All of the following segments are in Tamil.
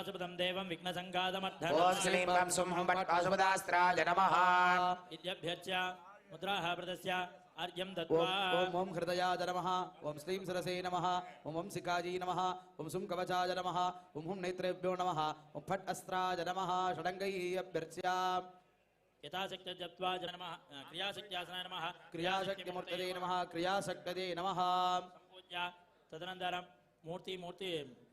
पाशुपदं देव विघ्न ॐ श्रीं प्रदस्य अर्घ्यं दत्वा ॐ हृदयाय नमः ॐ श्रीं सरसे नमः ॐ ॐ सिकाजी नमः ॐ सुं कवचाय नमः ॐ हुं नेत्रेभ्यो नमः ॐ फट् अस्त्राय नमः षडङ्गैः अभ्यर्च्या यथाशक्ति जप्त्वा जनमः क्रियाशक्त्यासनाय नमः क्रियाशक्तिमूर्तये नमः क्रियाशक्तये नमः तदनन्तरं मूर्ति मूर्ति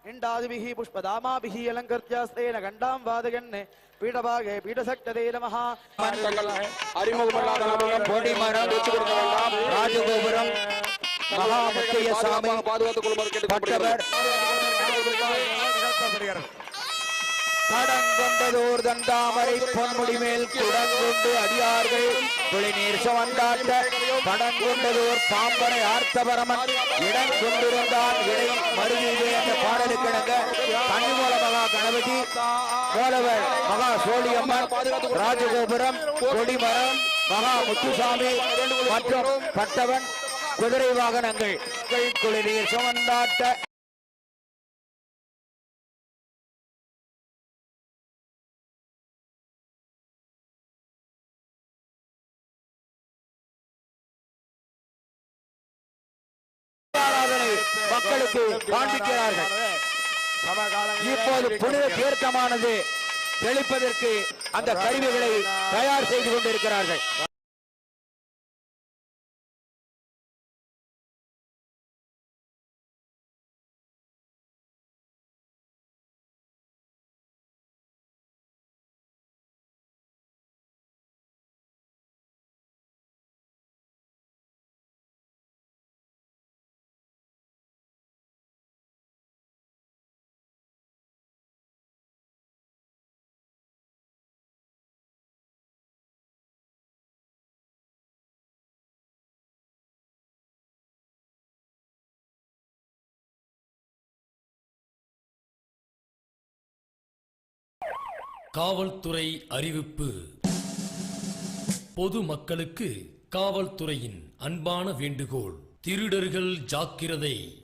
நமः இண்டாதிபிः புஷ்பதாமாபிः அலங்கர்த்தியாஸ்தேன கண்டாம் வாதகன்னே பீடபாகே பீடசக்ததே நமः அறிமுகமல்லாத நபர்கள் போட்டி மரம் ராஜகோபுரம் மகாமுத்தைய சாமி பாதுகாத்துக் கொள்ளுமாறு பொன்முடி மேல் குடங்கொண்டு அடியார்கள் பாம்பனை ஆர்த்தபரமன் இடம் கொண்டிருந்தான் இடை பாடலுக்கிணங்க கன்னிமூல பார்வதி கணபதி கோலவர் மகா சோழியம்மன் ராஜகோபுரம் கொடிமரம் மகா முத்துசாமி மற்றும் பட்டவன் குதிரை வாகனங்கள். குளிநீர் சுமந்தாட்ட மக்களுக்கு காண்பிக்கிறார்கள். இப்போது புனித தீர்த்தமானது தெளிப்பதற்கு அந்த கருவிகளை தயார் செய்து கொண்டிருக்கிறார்கள். காவல்துறை அறிவிப்பு. பொது மக்களுக்கு காவல்துறையின் அன்பான வேண்டுகோள். திருடர்கள் ஜாக்கிரதை.